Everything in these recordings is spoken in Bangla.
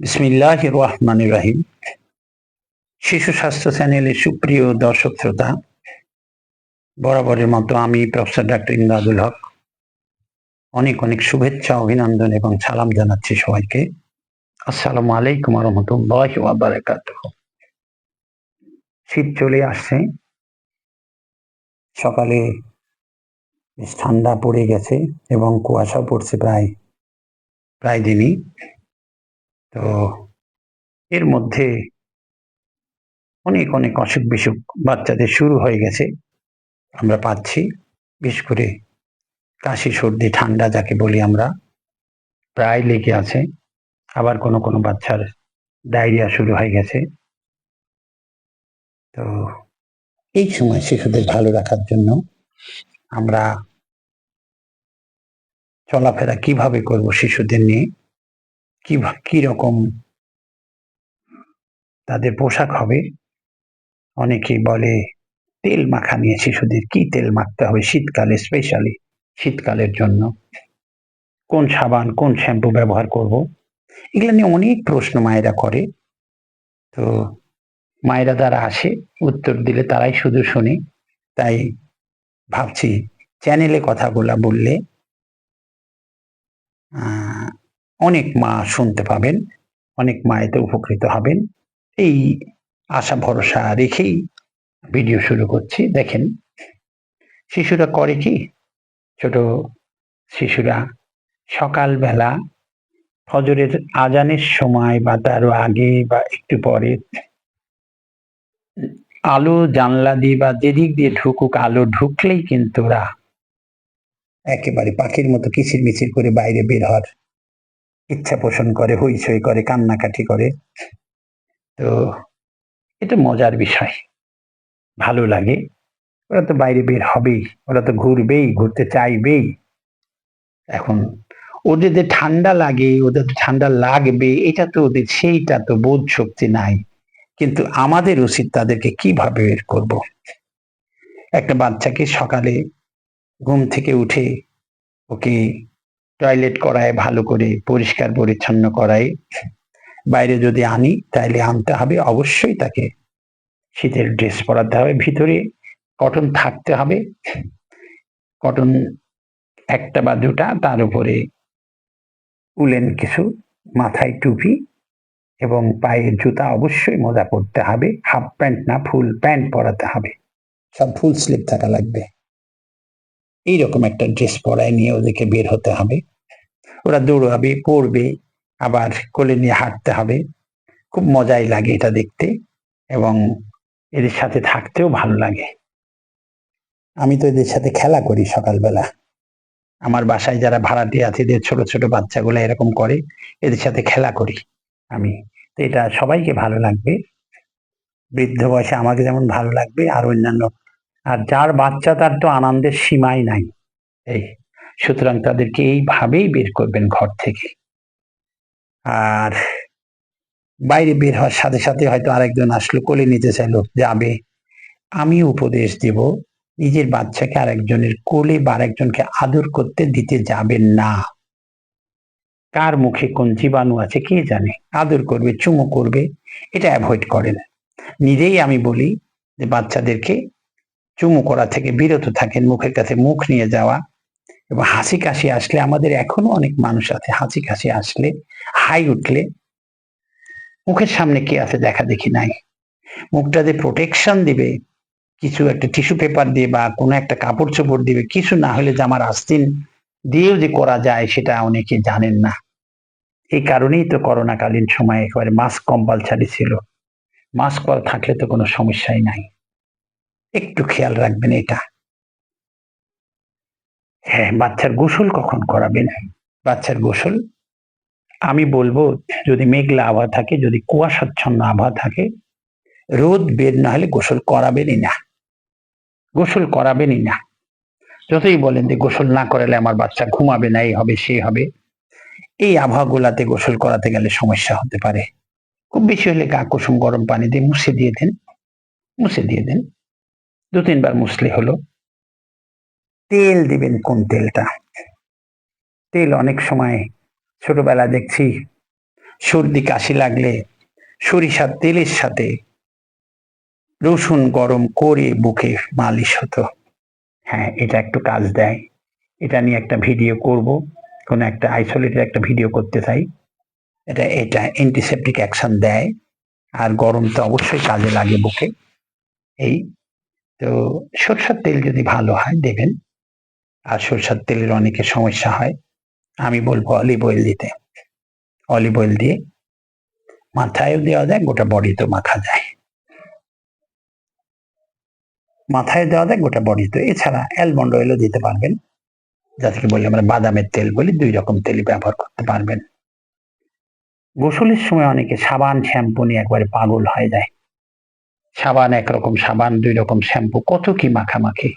বিসমিল্লাহ রহমান রাহিম শিশু স্বাস্থ্য চ্যানেলের সুপ্রিয় দর্শক শ্রোতা, বরাবরের মতো আমি প্রফেসর ডাক্তার ইমদাদুল হক। অনেক অনেক শুভেচ্ছা, অভিনন্দন এবং সালাম জানাচ্ছি সবাইকে। আসসালামু আলাইকুম রহমতুল্লাহ বারাকাত শীত চলে আসছে। সকালে বেশ ঠান্ডা পড়ে গেছে এবং কুয়াশা পড়ছে প্রায় প্রায় দিনই। তো এর মধ্যে অনেক অনেক অসুখ বিসুখ বাচ্চাদের শুরু হয়ে গেছে। আমরা পাচ্ছি, বিশেষ করে কাশি, সর্দি, ঠান্ডা যাকে বলি আমরা, প্রায় লেগে আছে। আবার কোনো কোনো বাচ্চার ডায়রিয়া শুরু হয়ে গেছে। তো এই সময় শিশুদের ভালো রাখার জন্য আমরা চলাফেরা কীভাবে করব শিশুদের নিয়ে? কি কি রকম তাদের পোশাক হবে? অনেকে বলে, তেল মাখা নিয়ে শিশুদের কি তেল মাখতে হবে শীতকালে স্পেশালি শীতকালের জন্য? কোন সাবান, কোন শ্যাম্পু ব্যবহার করব? এগুলো নিয়ে অনেক প্রশ্ন মায়েরা করে। তো মায়েরা যারা আসে, উত্তর দিলে তারাই শুধু শুনে। তাই ভাবছি চ্যানেলে কথাগুলা বললে অনেক মা শুনতে পাবেন, অনেক মা এতে উপকৃত হবেন। এই আশা, ভরসা রেখেই ভিডিও শুরু করছি। দেখেন, শিশুরা করে কি? ছোট শিশুরা সকালবেলা ফজরের আজানের সময় বা তারও আগে বা একটু পরে আলো জানলা দিয়ে বা যেদিক দিয়ে ঢুকুক, আলো ঢুকলেই কিন্তু ওরা একেবারে পাখির মতো কিচির মিচির করে বাইরে বের হওয়ার ইচ্ছা পোষণ করে, হইচই করে, কান্নাকাটি করে। তো এটা মজার বিষয়। ভালো লাগে। ওরা তো বাইরে বের হবেই, ওরা তো ঘুরবেই, ঘুরতে চাইবেই। এখন ওদের যে ঠান্ডা লাগে, ওদের ঠান্ডা লাগবে, এটা তো ওদের, সেইটা তো বোধ শক্তি নাই। কিন্তু আমাদের উচিত তাদেরকে কীভাবে বের করব? একটা বাচ্চাকে সকালে ঘুম থেকে উঠে ওকে টয়লেট করায়, ভালো করে পরিষ্কার পরিচ্ছন্ন করায়। বাইরে যদি আনি তাহলে আনতে হবে। অবশ্যই তাকে শীতের ড্রেস পরাতে হবে। ভিতরে কটন থাকতে হবে। কটন একটা বা দুটা তার উপরে উলেন কিছু মাথায় টুপি এবং পায়ে জুতা অবশ্যই মোজা পরতে হবে। হাফ প্যান্ট না, ফুল প্যান্ট পরাতে হবে। সব ফুল স্লিপ থাকা লাগবে। এইরকম একটা ড্রেস পরায় নিয়ে ওদেরকে বের হতে হবে। ওরা দৌড়াবে, পড়বে, আবার কোলে নিয়ে হাঁটতে হবে। খুব মজাই লাগে এটা দেখতে এবং এদের সাথে থাকতেও ভালো লাগে। আমি তো এদের সাথে খেলা করি সকালবেলা। আমার বাসায় যারা ভাড়াটিয়া আছে, এদের ছোট ছোট বাচ্চাগুলো এরকম করে, এদের সাথে খেলা করি আমি। তো এটা সবাইকে ভালো লাগবে। বৃদ্ধ বয়সে আমাকে যেমন ভালো লাগবে, আর অন্যান্য আর যার বাচ্চা তার তো আনন্দের সীমাই নাই। এই, সুতরাং তাদেরকে এইভাবেই বের করবেন ঘর থেকে। আর বাইরে বের হওয়ার সাথে সাথে হয়তো আরেকজন আসলো, কোলে নিতে চাইলো, যাবে। আমি উপদেশ দেব, নিজের বাচ্চাকে আরেকজনের কোলে বা আরেকজনকে আদর করতে দিতে যাবেন না। কার মুখে কোন জীবাণু আছে কে জানে? আদর করবে, চুমু করবে, এটা অ্যাভয়েড করেন। নিজেই আমি বলি যে বাচ্চাদেরকে চুমু করা থেকে বিরত থাকেন, মুখের কাছে মুখ নিয়ে যাওয়া এবং হাসি কাশি আসলে আমাদের এখনও অনেক মানুষ আছে, হাসি কাশি আসলে হাই উঠলে মুখের সামনে কে আছে দেখা দেখি নাই। মুখটা যে প্রোটেকশন দিবে, কিছু একটা টিস্যু পেপার দিয়ে বা কোনো একটা কাপড় চোপড় দিবে, কিছু না হলে জামার আস্তিন দিয়েও যে করা যায় সেটা অনেকে জানেন না। এই কারণেই তো করোনাকালীন সময় একেবারে মাস্ক কম্পালসারি ছিল। মাস্ক পরা থাকলে তো কোনো সমস্যাই নাই। একটু খেয়াল রাখবেন এটা। হ্যাঁ বাচ্চার গোসল কখন করাবেন? বাচ্চার গোসল? আমি বলব, যদি মেঘলা আবহাওয়া থাকে, যদি কুয়াশাচ্ছন্ন আবহাওয়া থাকে, রোদ বের না হলে গোসল করাবেনই না। গোসল করাবেনই না। যতই বলেন যে গোসল না করালে আমার বাচ্চা ঘুমাবে না, এই হবে সেই হবে। এই আবহাওয়াগুলাতে গোসল করাতে গেলে সমস্যা হতে পারে। খুব বেশি হলে গা কুসুম গরম পানি দিয়ে মুছে দিয়ে দেন। মুছে দিয়ে দেন। দু তিনবার মুছলে হলো। তেল দিবেন কোন তেলটা? তেল অনেক সময় ছোটবেলা দেখছি, সর্দি, কাশি লাগলে সরিষার তেলের সাথে রসুন গরম করে বুকে মালিশ হতো। হ্যাঁ এটা একটু কাজ দেয়। এটা নিয়ে একটা ভিডিও করব, কোনো একটা আইসোলেটেড একটা ভিডিও করতে চাই। এটা এটা অ্যান্টিসেপটিক অ্যাকশন দেয়। আর গরম তো অবশ্যই কাজে লাগে বুকে। এই তো সরষের তেল যদি ভালো হয়, দেবেন। আর সরষের তেলের অনেকের সমস্যা হয়, আমি বলব অলিভ অয়েল দিতে। অলিভ অয়েল দিয়ে মাথায়ও দেওয়া যায়, গোটা বডিতেও মাখা যায়। মাথায় দেওয়া যায়, গোটা বডিতে এছাড়া অ্যালমন্ড অয়েলও দিতে পারবেন। যাদেরকে বলি আমরা বাদামের তেল বলি, দুই রকম তেলই ব্যবহার করতে পারবেন। গোসলের সময় অনেকে সাবান, শ্যাম্পু নিয়ে একবারে পাগল হয়ে যায়। সাবান একরকম সাবান দুই রকম শ্যাম্পু, কত কি মাখামাখি।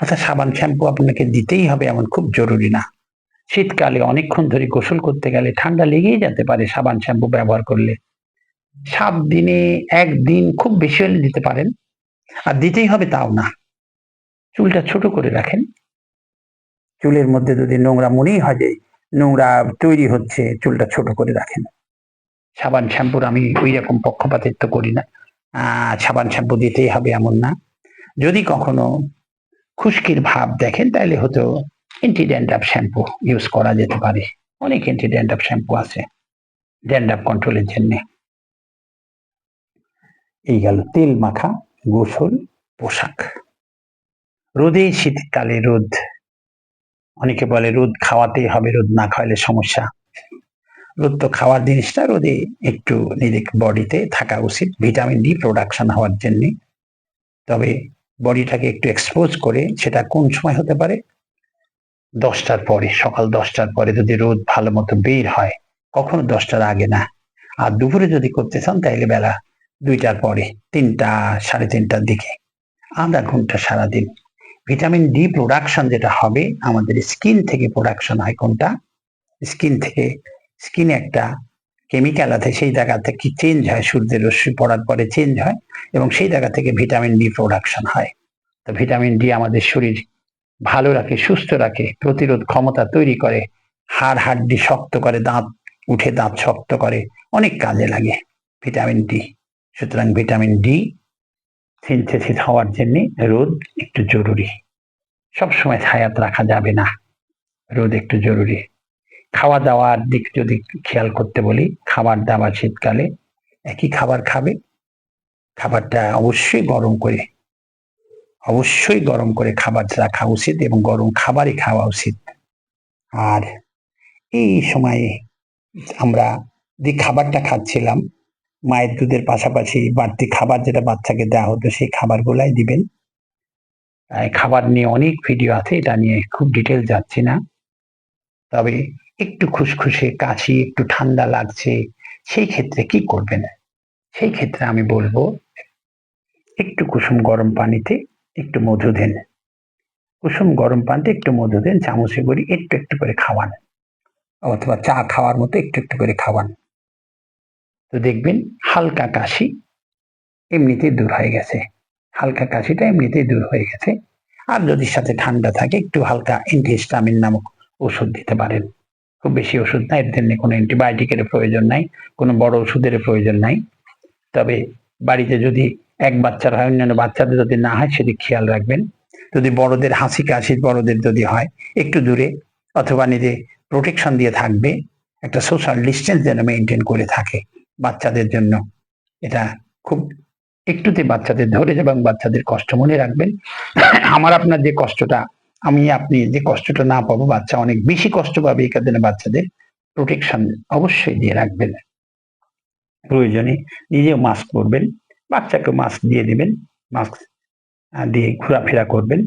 আচ্ছা সাবান শ্যাম্পু আপনাকে দিতেই হবে এমন খুব জরুরি না। শীতকালে অনেকক্ষণ ধরে গোসল করতে গেলে ঠান্ডা লেগেই যেতে পারে সাবান শ্যাম্পু ব্যবহার করলে। সাত দিনে একদিন খুব বেশি হলে দিতে পারেন। আর দিতেই হবে তাও না। চুলটা ছোট করে রাখেন। চুলের মধ্যে যদি নোংরা মনেই হয় যে নোংরা তৈরি হচ্ছে, চুলটা ছোট করে রাখেন। সাবান শ্যাম্পুর আমি ওই রকম পক্ষপাতিত্ব করি না। সাবান শ্যাম্পু দিতেই হবে এমন না। যদি কখনো খুশকির ভাব দেখেন তাহলে হয়তো অ্যান্টি ড্যান্ড্রাফ শ্যাম্পু ইউজ করা যেতে পারে। অনেক অ্যান্টি ড্যান্ড্রাফ শ্যাম্পু আছে ড্যান্ড্রাফ কন্ট্রোলের জন্যে। এই গেল তেল মাখা, গোসল, পোশাক। রোদে শীতকালে রোদ, অনেকে বলে রোদ খাওয়াতেই হবে, রোদ না খাওয়ালে সমস্যা। রোদ তো খাওয়ার জিনিসটা রোদে একটু নিজের বডিতে থাকা উচিত, ভিটামিন ডি প্রোডাকশন হওয়ার জন্য। তবে বডিটাকে একটু এক্সপোজ করে সেটা কোন সময় হতে পারে? দশটার পরে, সকাল দশটার পরে যদি রোদ ভালো মতো বের হয়, কখনো দশটার আগে না। আর দুপুরে যদি করতে চান, তাইলে বেলা দুইটার পরে, তিনটা, সাড়ে তিনটার দিকে। আধা ঘণ্টা সারাদিন। ভিটামিন ডি প্রোডাকশন যেটা হবে, আমাদের স্কিন থেকে প্রোডাকশন হয় কোনটা? স্কিন থেকে স্কিনে একটা কেমিক্যাল আছে, সেই জায়গা থেকে চেঞ্জ হয়, সূর্যের রশ্মি পড়ার পরে চেঞ্জ হয় এবং সেই জায়গা থেকে ভিটামিন ডি প্রোডাকশন হয়। তো ভিটামিন ডি আমাদের শরীর ভালো রাখে, সুস্থ রাখে, প্রতিরোধ ক্ষমতা তৈরি করে, হাড় হাড্ডি শক্ত করে, দাঁত উঠে দাঁত শক্ত করে, অনেক কাজে লাগে ভিটামিন ডি সুতরাং ভিটামিন ডি সিনথেসিস হওয়ার জন্য রোদ একটু জরুরি। সবসময় ছায়াত রাখা যাবে না, রোদ একটু জরুরি। খাওয়া দাওয়ার দিক যদি খেয়াল করতে বলি, খাবার দাবার শীতকালে একই খাবার খাবে। খাবারটা অবশ্যই গরম করে, অবশ্যই গরম করে খাবার রাখা উচিত এবং গরম খাবারই খাওয়া উচিত। আর এই সময়ে আমরা যে খাবারটা খাচ্ছিলাম, মায়ের দুধের পাশাপাশি বাড়তি খাবার যেটা বাচ্চাকে দেওয়া হতো, সেই খাবারগুলাই দিবেন। খাবার নিয়ে অনেক ভিডিও আছে, এটা নিয়ে খুব ডিটেল যাচ্ছি না। তবে একটু খুশখুশে, কাশি, একটু ঠান্ডা লাগছে, সেই ক্ষেত্রে কি করবেন সেই ক্ষেত্রে আমি বলব, একটু কুসুম গরম পানিতে একটু মধু দেন। কুসুম গরম পানিতে একটু মধু দেন, চামচে করে একটু একটু করে খাওয়ান। অথবা চা খাওয়ার মতো একটু একটু করে খাওয়ান। তো দেখবেন হালকা কাশি এমনিতেই দূর হয়ে গেছে। হালকা কাশিটা এমনিতেই দূর হয়ে গেছে। আর যদি সাথে ঠান্ডা থাকে, একটু হালকা অ্যান্টিহিস্টামিন নামক ওষুধ দিতে পারেন। খুব বেশি ওষুধ নাই এর জন্য কোনো অ্যান্টিবায়োটিকের প্রয়োজন নাই, কোনো বড় ওষুধের প্রয়োজন নাই। তবে বাড়িতে যদি এক বাচ্চার হয়, অন্যান্য বাচ্চাদের যদি না হয়, সেদিক খেয়াল রাখবেন। যদি বড়দের হাসি কাশি বড়দের যদি হয়, একটু দূরে, অথবা নিজে প্রোটেকশন দিয়ে থাকবে, একটা সোশ্যাল ডিস্টেন্স যেন মেনটেন করে থাকে বাচ্চাদের জন্য। এটা খুব একটুতে বাচ্চাদের ধরে এবং বাচ্চাদের কষ্ট মনে রাখবেন। আমার আপনার যে কষ্টটা আমি আপনি যে কষ্টটা না পাবো, বাচ্চা অনেক বেশি কষ্ট পাবে এই কারণে বাচ্চাদের প্রোটেকশন অবশ্যই দিয়ে রাখবেন। প্রয়োজনে নিজেও মাস্ক পরবেন বাচ্চাকে মাস্ক দিয়ে দেবেন মাস্ক দিয়ে ঘোরাফেরা করবেন।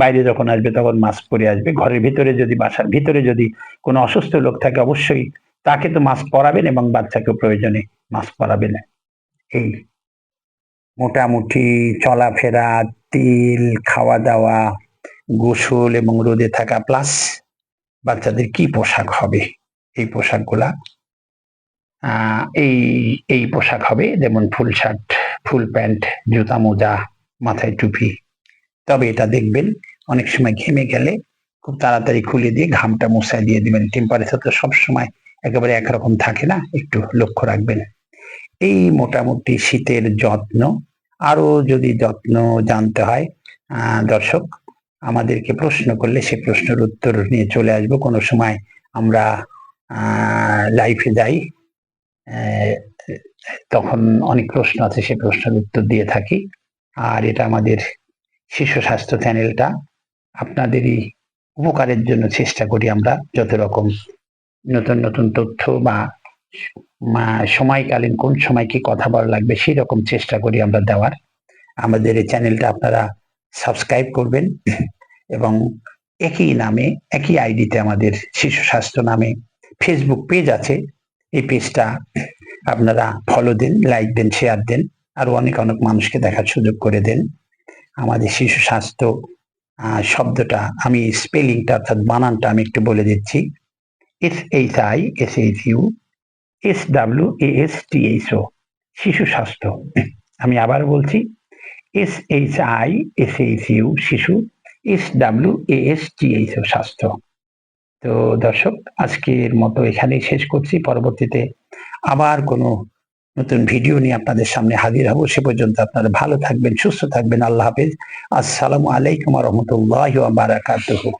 বাইরে যখন আসবে তখন মাস্ক পরে আসবে। ঘরের ভিতরে যদি, বাসার ভিতরে যদি কোনো অসুস্থ লোক থাকে, অবশ্যই তাকে তো মাস্ক পরাবেন এবং বাচ্চাকে প্রয়োজনে মাস্ক পরাবেন। এই মোটামুটি চলাফেরা, তেল, খাওয়া দাওয়া গোসল এবং রোদে থাকা প্লাস বাচ্চাদের কি পোশাক হবে? এই পোশাকগুলা এই এই পোশাক হবে, যেমন ফুল শার্ট, ফুল প্যান্ট, জুতা, মোজা, মাথায় টুপি। তবে এটা দেখবেন, অনেক সময় ঘেমে গেলে খুব তাড়াতাড়ি খুলে দিয়ে ঘামটা মশাই দিয়ে দিবেন। টেম্পারেচার তো সবসময় একেবারে একরকম থাকে না, একটু লক্ষ্য রাখবেন। এই মোটামুটি শীতের যত্ন। আরও যদি যত্ন জানতে হয় দর্শক আমাদেরকে প্রশ্ন করলে সে প্রশ্নের উত্তর নিয়ে চলে আসব। কোনো সময় আমরা লাইফে যাই তখন অনেক প্রশ্ন আছে, সে প্রশ্নের উত্তর দিয়ে থাকি। আর এটা আমাদের শিশু স্বাস্থ্য চ্যানেলটা। আপনাদেরই উপকারের জন্য চেষ্টা করি আমরা যত রকম নতুন নতুন তথ্য বা সময়কালীন কোন সময় কি কথা বলা লাগবে, সেই রকম চেষ্টা করি আমরা দেওয়ার। আমাদের এই চ্যানেলটা আপনারা সাবস্ক্রাইব করবেন এবং একই নামে, একই আইডিতে আমাদের শিশু স্বাস্থ্য নামে ফেসবুক পেজ আছে। এই পেজটা আপনারা ফলো দেন লাইক দেন শেয়ার দেন, আরও অনেক অনেক মানুষকে দেখার সুযোগ করে দেন। আমাদের শিশু স্বাস্থ্য শব্দটা, আমি স্পেলিংটা অর্থাৎ বানানটা আমি একটু বলে দিচ্ছি। S H I S H U S W S T H O শিশু স্বাস্থ্য। আমি আবার বলছি S H I S H U শিশু S W S T H স্বাস্থ্য। তো দর্শক, আজকের মতো এখানেই শেষ করছি। পরবর্তীতে আবার কোনো নতুন ভিডিও নিয়ে আপনাদের সামনে হাজির হব। সে পর্যন্ত আপনারা ভালো থাকবেন, সুস্থ থাকবেন। আল্লাহ হাফেজ। আসসালামু আলাইকুম রহমতুল্লাহ বারাকাতুহু।